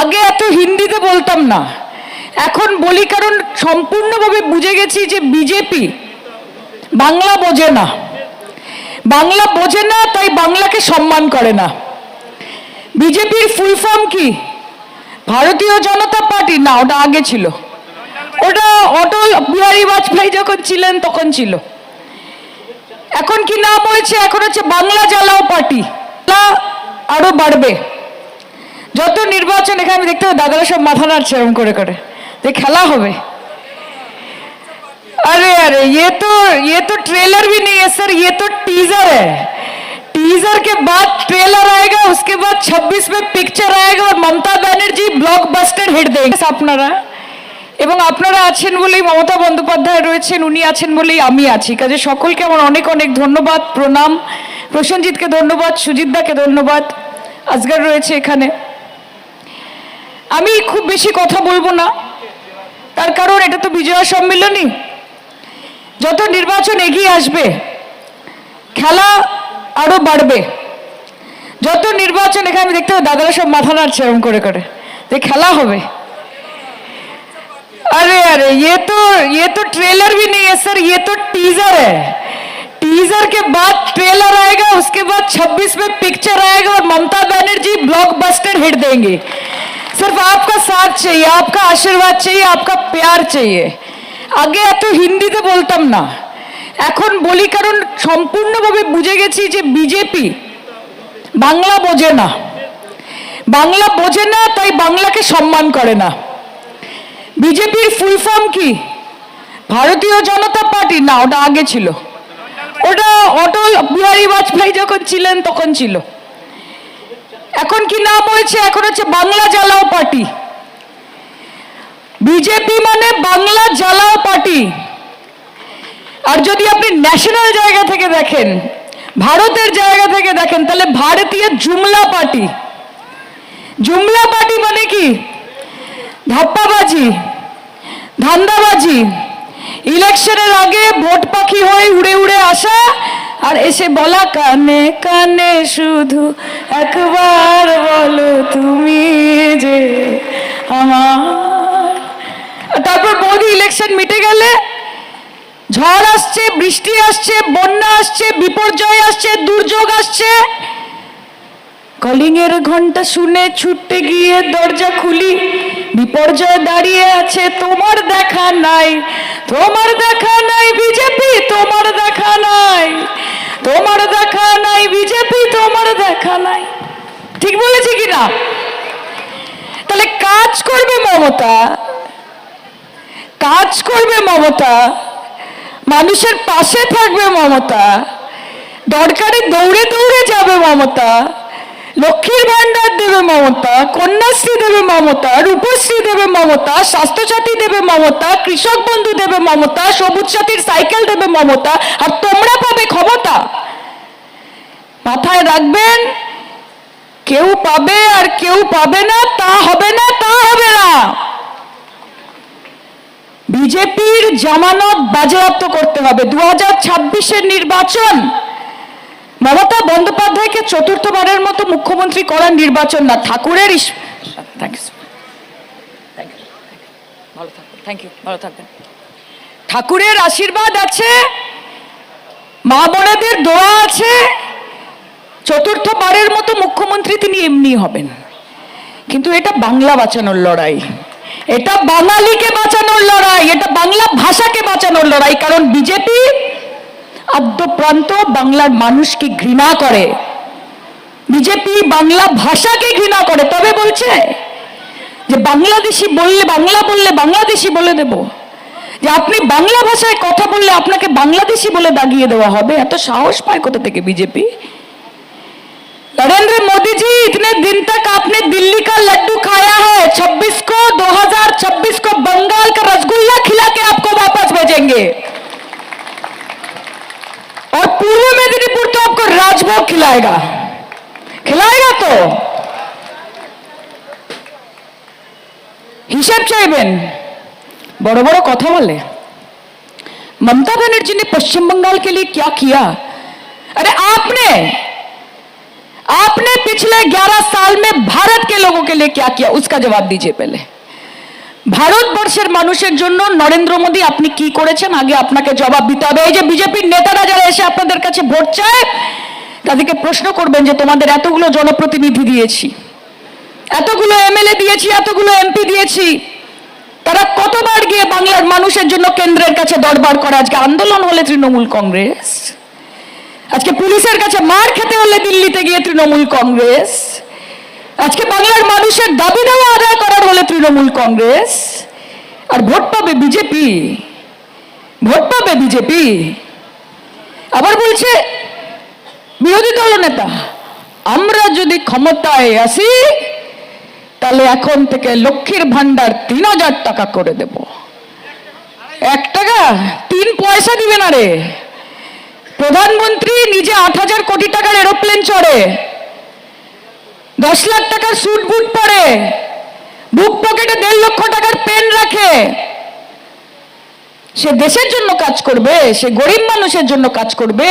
আগে এত হিন্দিতে বলতাম না। এখন বলি কারণ সম্পূর্ণভাবে বুঝে গেছি যে বিজেপি বাংলা বোঝে না। বাংলা বোঝে না, তাই বাংলাকে সম্মান করে না। বিজেপির ফুল ফর্ম কি? ভারতীয় জনতা পার্টি? না, ওটা আগে ছিল। ওটা অটল বিহারী বাজপেয়ী যখন ছিলেন, তখন ছিল। এখন কি নাম হয়েছে? এখন হচ্ছে বাংলা জ্বালাও পার্টি। আরও বাড়বে। যত নির্বাচন এখানে আমি দেখতে পাই দাদারা সব মাথা নাড়ছে এরকম করে করে যে খেলা হবে अरे अरे ये तो ये तो ट्रेलर भी नहीं है सर ये तो टीजर है टीजर के बाद ट्रेलर आएगा उसके बाद 26 में पिक्चर आएगा और ममता बनर्जी ब्लॉकबास्टर हिट देंगे আপনারা এবং আপনারা আছেন বলেই মমতা বন্দ্যোপাধ্যায় রয়েছেন উনি আছেন বলেই আমি আছি কাজে সকলকে আমার অনেক অনেক ধন্যবাদ প্রণাম প্রসেনজিৎকে ধন্যবাদ সুজিতদাকে ধন্যবাদ আজগার রয়েছে এখানে আমি খুব বেশি কথা বলবো না তার কারণ এটা তো বিজয়া সম্মেলনী যত নির্বাচন এগিয়ে আসবে খেলা আরো বাড়বে যত নির্বাচন এখানে আমি দেখতে পাই দাদারা সব মাথা নাড়ছে এরকম করে করে যে খেলা হবে अरे अरे ये तो ये तो ट्रेलर भी नहीं है सर ये तो टीजर है टीजर के बाद ट्रेलर आएगा उसके बाद 26 में पिक्चर आएगा और ममता बनर्जी ब्लॉकबस्टर हिट देंगे सिर्फ आपका साथ चाहिए आपका आशीर्वाद चाहिए आपका प्यार चाहिए আগে এত হিন্দিতে বলতাম না এখন বলি কারণ সম্পূর্ণভাবে বুঝে গেছি যে বিজেপি বাংলা বোঝে না বাংলা বোঝে না তাই বাংলাকে সম্মান করে না বিজেপির ফুল ফর্ম কি ভারতীয় জনতা পার্টি না ওটা আগে ছিল ওটা অটল বিহারী বাজপেয়ী যখন ছিলেন তখন ছিল এখন কি নাম হয়েছে? এখন হচ্ছে বাংলা জ্বালাও পার্টি। বিজেপি মানে বাংলা জ্বালাও পার্টি। আর যদি আপনি ন্যাশনাল জায়গা থেকে দেখেন, ভারতের জায়গা থেকে দেখেন, তাহলে ভারতীয় জুমলা পার্টি। জুমলা পার্টি মানে কি? ধাপ্পাবাজি, ধান্দাবাজি। ইলেকশনের আগে ভোট পাখি হয়ে উড়ে উড়ে আসা আর এসে বলা কানে কানে শুধু একবার বলো তুমি যে আমার। তারপর মোদি ইলেকশন মিটে গেলে ঝড় আসছে, বৃষ্টি আসছে, বন্যা আসছে, বিপর্যয় আসছে, দুর্যোগ আসছে। কলিং এর ঘণ্টা শুনে ছুটতে গিয়ে দরজা খুলি। বিপর্যয় দাঁড়িয়ে আছে, তোমার দেখা নাই। তোমার দেখা নাই, বিজেপি, তোমার দেখা নাই। তোমার দেখা নাই, বিজেপি, তোমার দেখা নাই। ঠিক বলেছি কি না? তাহলে কাজ করবে মমতা। কাজ করবে মমতা। মানুষের পাশে থাকবে মমতা। দরকারে দৌড়ে দৌড়ে যাবে মমতা। লক্ষ্মীর ভান্ডার দেবে মমতা, কন্যাশ্রী দেবে মমতা, রূপশ্রী দেবে মমতা, স্বাস্থ্যসাথী দেবে মমতা, কৃষক বন্ধু দেবে মমতা, সবুজ সাথীর সাইকেল দেবে মমতা, আর তোমরা পাবে ক্ষমতা। মাথায় রাখবেন, কেউ পাবে আর কেউ পাবে না, তা হবে না, তা হবে না। বিজেপির জামানত বাজেয়াপ্ত করতে হবে। দু হাজার নির্বাচন মমতা বন্দ্যোপাধ্যায়কে চতুর্থবারের মতো মুখ্যমন্ত্রী করার নির্বাচন না, ঠাকুরের ঠাকুরের আশীর্বাদ আছে, মা বোনেদের দোয়া আছে, চতুর্থবারের মতো মুখ্যমন্ত্রী তিনি এমনি হবেন। কিন্তু এটা বাংলা বাঁচানোর লড়াই। এটা বাঙালিকে বাঁচানোর লড়াই, এটা বাংলা ভাষাকে বাঁচানোর লড়াই, কারণ বিজেপি আদ্যপ্রান্ত বাংলার মানুষকে ঘৃণা করে বিজেপি বাংলা ভাষাকে ঘৃণা করে তবে বলছে যে বাংলাদেশি বললে বাংলা বললে বাংলাদেশি বলে দেব যে আপনি বাংলা ভাষায় কথা বললে আপনাকে বাংলাদেশি বলে দাগিয়ে দেওয়া হবে এত সাহস পায় কোথা থেকে বিজেপি नरेंद्र मोदी जी इतने दिन तक आपने दिल्ली का लड्डू खाया है 26 को 2026 को बंगाल का रसगुल्ला खिला के आपको वापस भेजेंगे तो आपको राजभोग खिलाएगा खिलाएगा तो हिसाब চাইবেন बड़ो बड़ो কথা বলে ममता बनर्जी ने पश्चिम बंगाल के लिए क्या किया अरे आपने आपने पिछले 11 साल में भारत के लोगों के लिए क्या किया उसका जवाब दीजिए पहले ভারতবর্ষের মানুষের জন্য নরেন্দ্র মোদী আপনি কি করেছেন আগে আপনাকে জবাব দিতে হবে এই যে বিজেপির নেতারা যারা এসে আপনাদের কাছে ভোট চায় তাদেরকে প্রশ্ন করবেন যে তোমাদের এতগুলো জনপ্রতিনিধি দিয়েছি, এতগুলো এমএলএ দিয়েছি, এতগুলো এমপি দিয়েছি, তারা কতবার গিয়ে বাংলার মানুষের জন্য কেন্দ্রের কাছে দরবার করে? আজকে আন্দোলন হলে তৃণমূল কংগ্রেস, আজকে পুলিশের কাছে মার খেতে হলে দিল্লিতে গিয়ে তৃণমূল কংগ্রেস, আজকে বাংলার মানুষের দাবি দেওয়া আদায় করার হলে তৃণমূল কংগ্রেস, আর ভোট পাবে বিজেপি, ভোট পাবে বিজেপি। আবার বলছে বিরোধী দল নেতা, আমরা যদি ক্ষমতায় আসি, তাহলে এখন থেকে লক্ষ্মীর ভান্ডার তিন হাজার টাকা করে দেব। এক টাকা তিন পয়সা দিবে না রে। প্রধানমন্ত্রী নিজে আট হাজার কোটি টাকার এরোপ্লেন চড়ে, দশ লাখ টাকার স্যুট বুট পরে বুক পকেটে দেড় লক্ষ টাকার পেন রাখে। সে দেশের জন্য কাজ করবে, সে গরিব মানুষের জন্য কাজ করবে।